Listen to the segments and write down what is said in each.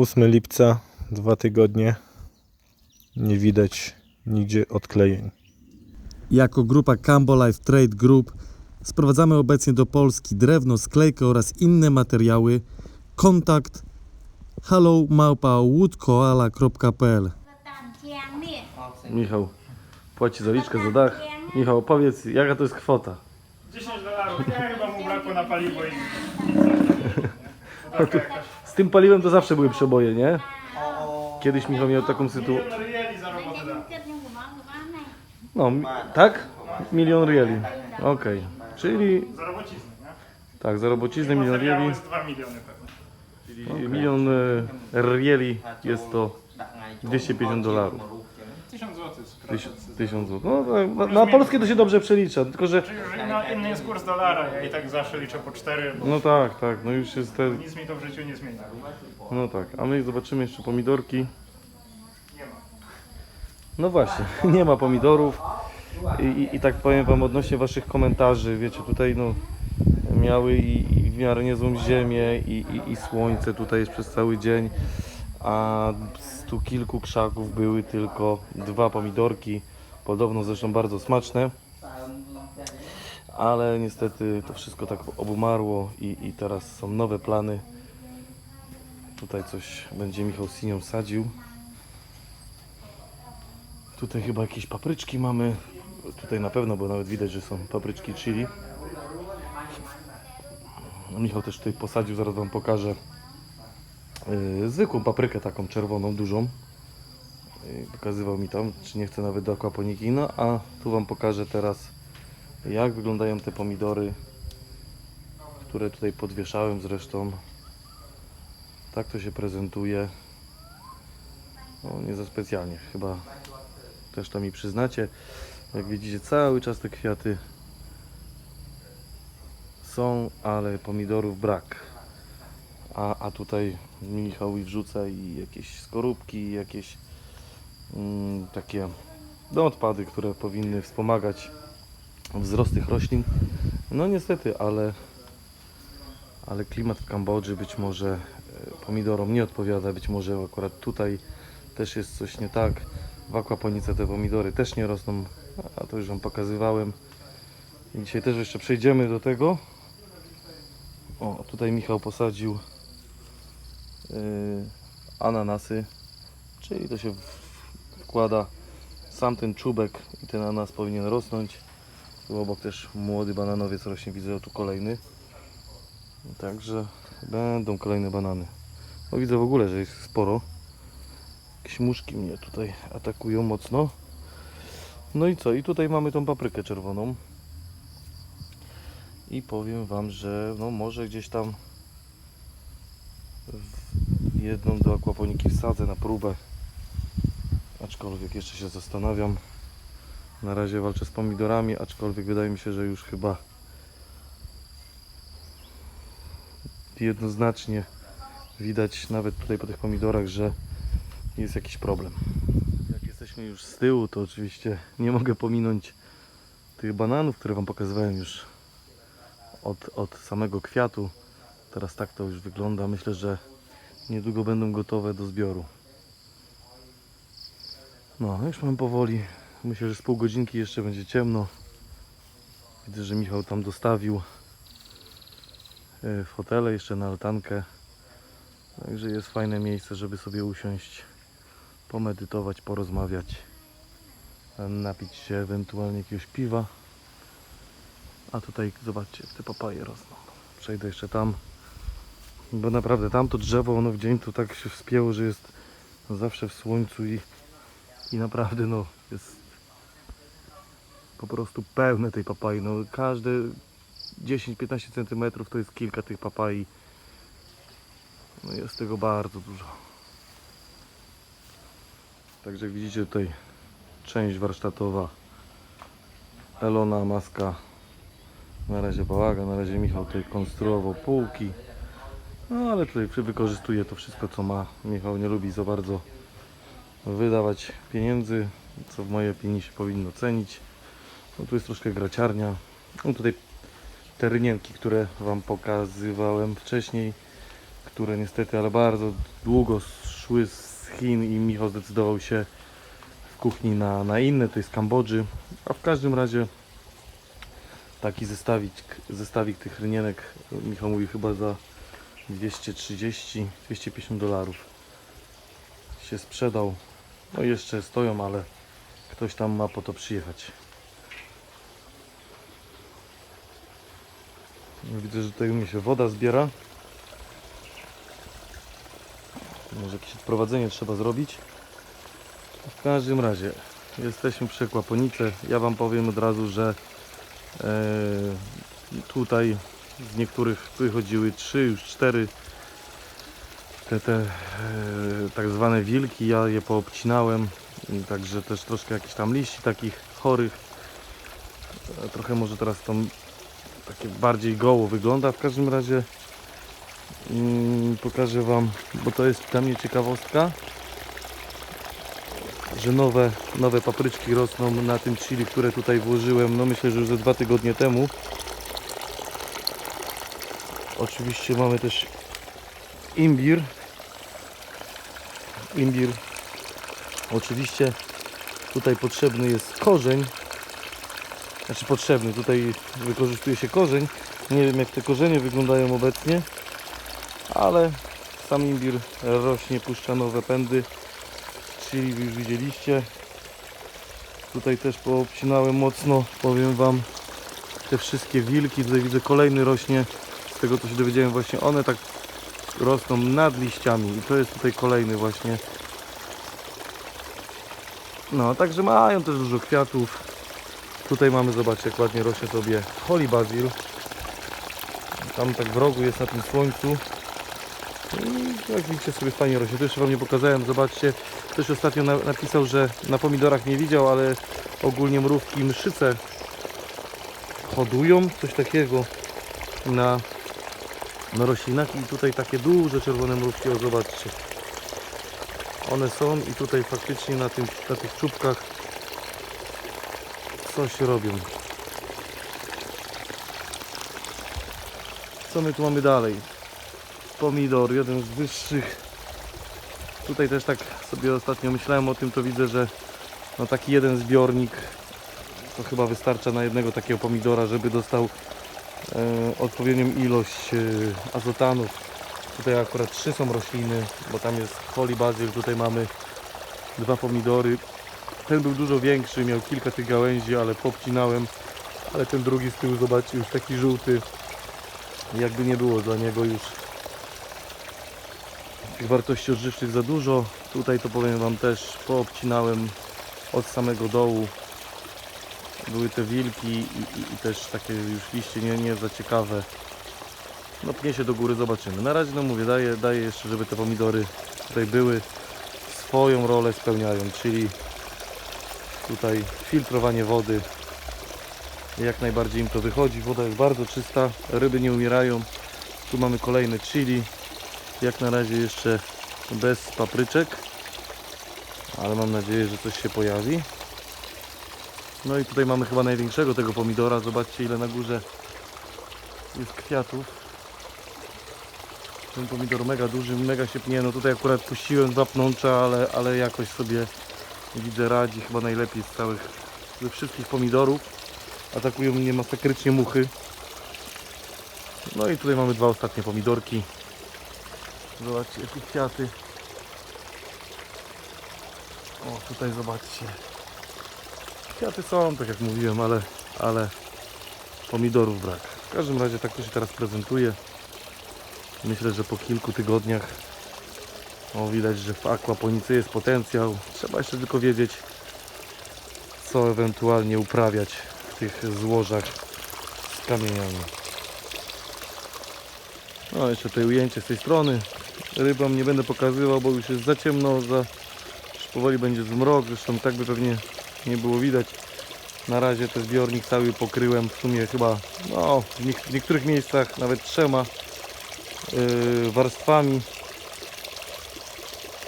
8 lipca, dwa tygodnie. Nie widać nigdzie odklejeń. Jako grupa Cambolife Trade Group sprowadzamy obecnie do Polski drewno, sklejkę oraz inne materiały. Kontakt hallomałpawoodkoala.pl Michał płaci zaliczkę za dach. Michał, powiedz, jaka to jest kwota? 10 dolarów. Ja chyba mu brakło na paliwo i... Z tym paliwem to zawsze były przeboje, nie? Kiedyś Michał miał taką sytuację. No, tak? Milion rieli. Okej. Czyli Za robocizny, nie? tak, za robociznę milion rieli. jest 2 miliony pewnie. Czyli milion e, rieli jest to 250 dolarów. 1000 zł jest Tyś, procenty. 1000 zł. No, tak, na, na polskie to się dobrze przelicza, tylko że. Czyli już inna, inny jest kurs dolara, ja i tak zawsze liczę po 4, bo No tak, tak, no już jest te. nic mi to w życiu nie zmienia. No tak, a my zobaczymy jeszcze pomidorki. Nie ma. No właśnie, nie ma pomidorów. I, i, I tak powiem wam odnośnie waszych komentarzy, wiecie, tutaj no miały i, i w miarę niezłą ziemię i, i, i słońce tutaj jest przez cały dzień, a z tu kilku krzaków były tylko dwa pomidorki, podobno zresztą bardzo smaczne, ale niestety to wszystko tak obumarło i, i teraz są nowe plany. Tutaj coś będzie Michał Sinią sadził. Tutaj chyba jakieś papryczki mamy. Tutaj na pewno, bo nawet widać, że są papryczki chili. Michał też tutaj posadził, zaraz Wam pokażę. Yy, zwykłą paprykę taką czerwoną, dużą. Yy, pokazywał mi tam, czy nie chce nawet do akwaponiki. No a tu Wam pokażę teraz, jak wyglądają te pomidory, które tutaj podwieszałem zresztą. Tak to się prezentuje. No, nie za specjalnie, chyba też to mi przyznacie. Jak widzicie, cały czas te kwiaty są, ale pomidorów brak. A, a tutaj Michał i wrzuca i jakieś skorupki, i jakieś mm, takie no, odpady, które powinny wspomagać wzrost tych roślin. No niestety, ale, ale klimat w Kambodży być może e, pomidorom nie odpowiada, być może akurat tutaj też jest coś nie tak. W akwaponice te pomidory też nie rosną, a to już Wam pokazywałem. I dzisiaj też jeszcze przejdziemy do tego. O, tutaj Michał posadził ananasy, czyli to się wkłada sam ten czubek i ten ananas powinien rosnąć. Tu obok też młody bananowiec rośnie, widzę tu kolejny. Także będą kolejne banany. No widzę w ogóle, że jest sporo. Jakieś muszki mnie tutaj atakują mocno. No i co? I tutaj mamy tą paprykę czerwoną. I powiem Wam, że no może gdzieś tam w jedną do akwaponiki wsadzę na próbę. Aczkolwiek jeszcze się zastanawiam. Na razie walczę z pomidorami, aczkolwiek wydaje mi się, że już chyba jednoznacznie widać nawet tutaj po tych pomidorach, że jest jakiś problem. Jak jesteśmy już z tyłu, to oczywiście nie mogę pominąć tych bananów, które Wam pokazywałem już od, od samego kwiatu. Teraz tak to już wygląda. Myślę, że niedługo będą gotowe do zbioru. No, już mam powoli. Myślę, że z pół godzinki jeszcze będzie ciemno. Widzę, że Michał tam dostawił e, fotele jeszcze na altankę. Także jest fajne miejsce, żeby sobie usiąść, pomedytować, porozmawiać, napić się ewentualnie jakiegoś piwa. A tutaj zobaczcie, te papaje rosną. Przejdę jeszcze tam, bo naprawdę tamto drzewo, ono w dzień to tak się wspięło, że jest zawsze w słońcu i, i naprawdę no jest po prostu pełne tej papai. No każde 10-15 cm to jest kilka tych papai. No jest tego bardzo dużo. Także widzicie tutaj część warsztatowa Elona, maska. Na razie bałaga, na razie Michał tutaj konstruował półki. No ale tutaj wykorzystuje to wszystko co ma. Michał nie lubi za bardzo wydawać pieniędzy, co w mojej opinii się powinno cenić. No tu jest troszkę graciarnia. No tutaj te rynienki, które Wam pokazywałem wcześniej, które niestety, ale bardzo długo szły z Chin i Michał zdecydował się w kuchni na, na inne, to jest Kambodży. A w każdym razie taki zestawik, zestawik tych rynienek, Michał mówi chyba za 230-250 dolarów się sprzedał. No jeszcze stoją, ale ktoś tam ma po to przyjechać. Widzę, że tutaj mnie się woda zbiera. Może jakieś odprowadzenie trzeba zrobić. W każdym razie jesteśmy przy Ekłaponice. Ja Wam powiem od razu, że e, tutaj z niektórych wychodziły trzy, już cztery te, te e, tak zwane wilki. Ja je poobcinałem. Także też troszkę jakichś tam liści takich chorych. E, Trochę może teraz to takie bardziej goło wygląda. W każdym razie mm, pokażę Wam, bo to jest dla mnie ciekawostka, że nowe, nowe papryczki rosną na tym chili, które tutaj włożyłem, no myślę, że już ze dwa tygodnie temu. Oczywiście mamy też imbir. Imbir. Oczywiście tutaj potrzebny jest korzeń, znaczy potrzebny. Tutaj wykorzystuje się korzeń. Nie wiem jak te korzenie wyglądają obecnie, ale sam imbir rośnie, puszcza nowe pędy. Czyli już widzieliście. Tutaj też poobcinałem mocno, powiem Wam, te wszystkie wilki. Tutaj widzę kolejny rośnie. Z tego co się dowiedziałem właśnie, one tak rosną nad liściami. I to jest tutaj kolejny właśnie. No, także mają też dużo kwiatów. Tutaj mamy, zobaczcie, jak ładnie rośnie sobie Holy Basil. Tam tak w rogu jest na tym słońcu. I jak widzicie sobie fajnie rośnie. To jeszcze Wam nie pokazałem, zobaczcie. Ktoś ostatnio na, napisał, że na pomidorach nie widział, ale ogólnie mrówki mszyce hodują, coś takiego na, na roślinach. I tutaj takie duże czerwone mrówki, o zobaczcie. One są i tutaj faktycznie na, tym, na tych czubkach coś robią. Co my tu mamy dalej? Pomidor, jeden z wyższych. Tutaj też tak sobie ostatnio myślałem o tym, to widzę, że no taki jeden zbiornik to chyba wystarcza na jednego takiego pomidora, żeby dostał odpowiednią ilość e, azotanów. Tutaj akurat trzy są rośliny, bo tam jest holy basil, tutaj mamy dwa pomidory. Ten był dużo większy, miał kilka tych gałęzi, ale popcinałem. Ale ten drugi z tyłu, zobaczcie, już taki żółty. Jakby nie było dla niego już tych wartości odżywczych za dużo. Tutaj to powiem Wam też, poobcinałem od samego dołu. Były te wilki i, i, i też takie już liście nie, nie za ciekawe. No pnie się do góry, zobaczymy. Na razie no mówię, daję, daję jeszcze, żeby te pomidory tutaj były. Swoją rolę spełniają, czyli tutaj filtrowanie wody. Jak najbardziej im to wychodzi. Woda jest bardzo czysta, ryby nie umierają. Tu mamy kolejne chili. Jak na razie jeszcze bez papryczek, ale mam nadzieję, że coś się pojawi. No i tutaj mamy chyba największego tego pomidora. Zobaczcie ile na górze jest kwiatów. Ten pomidor mega duży, mega się pnie. No tutaj akurat puściłem dwa pnącza, ale, ale jakoś sobie widzę radzi. Chyba najlepiej z całych, ze wszystkich pomidorów. Atakują mnie masakrycznie muchy. No i tutaj mamy dwa ostatnie pomidorki. Zobaczcie jakie kwiaty. O tutaj zobaczcie. Kwiaty są, tak jak mówiłem, ale, ale pomidorów brak. W każdym razie tak to się teraz prezentuje. Myślę, że po kilku tygodniach o, widać, że w akwaponicy jest potencjał. Trzeba jeszcze tylko wiedzieć, co ewentualnie uprawiać w tych złożach z kamieniami. No, jeszcze tutaj ujęcie z tej strony. Rybom nie będę pokazywał, bo już jest za ciemno, za... już powoli będzie zmrok, zresztą tak by pewnie nie było widać. Na razie ten zbiornik cały pokryłem w sumie chyba, no, w, niek- w niektórych miejscach nawet trzema yy, warstwami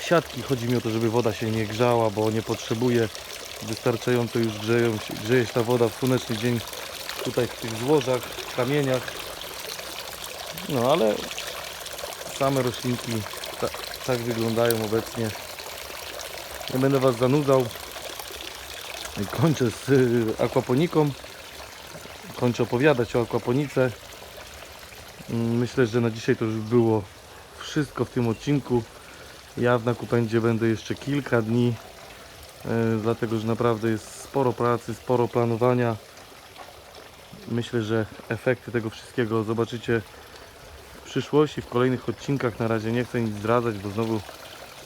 siatki. Chodzi mi o to, żeby woda się nie grzała, bo nie potrzebuje. Wystarczająco już grzeją grzeje się ta woda w słoneczny dzień tutaj w tych złożach, kamieniach. No ale same roślinki ta, tak wyglądają obecnie. Nie będę Was zanudzał. Kończę z y, akwaponiką. Kończę opowiadać o akwaponice. Mm, Myślę, że na dzisiaj to już było wszystko w tym odcinku. Ja w Nakupędzie będę jeszcze kilka dni, e, dlatego że naprawdę jest sporo pracy, sporo planowania. Myślę, że efekty tego wszystkiego zobaczycie w przyszłości, w kolejnych odcinkach. Na razie nie chcę nic zdradzać, bo znowu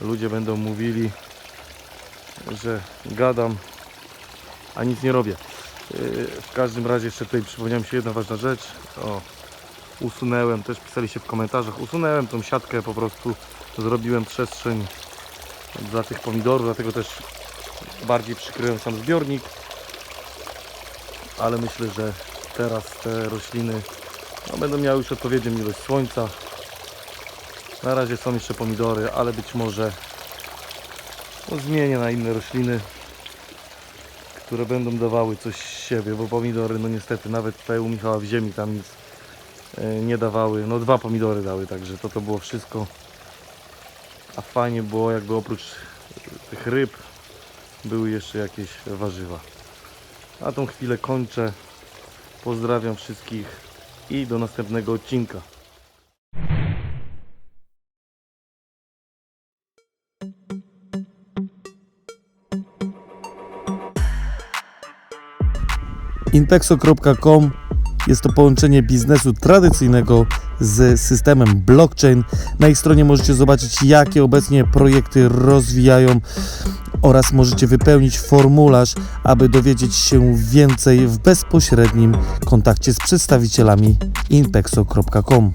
ludzie będą mówili, że gadam, a nic nie robię. Yy, W każdym razie jeszcze tutaj przypomniała mi się jedna ważna rzecz. O, usunęłem, też pisaliście w komentarzach, usunęłem tą siatkę po prostu, zrobiłem przestrzeń dla tych pomidorów, dlatego też bardziej przykryłem sam zbiornik. Ale myślę, że teraz te rośliny no, będą miały już odpowiednią ilość słońca. Na razie są jeszcze pomidory, ale być może no, zmienię na inne rośliny, które będą dawały coś z siebie, bo pomidory, no niestety, nawet tutaj u Michała w ziemi tam nic e, nie dawały. No dwa pomidory dały, także to to było wszystko. A fajnie było jakby oprócz tych ryb były jeszcze jakieś warzywa. Na tą chwilę kończę. Pozdrawiam wszystkich i do następnego odcinka. Intexo.com jest to połączenie biznesu tradycyjnego z systemem blockchain. Na ich stronie możecie zobaczyć, jakie obecnie projekty rozwijają oraz możecie wypełnić formularz, aby dowiedzieć się więcej w bezpośrednim kontakcie z przedstawicielami intexo.com.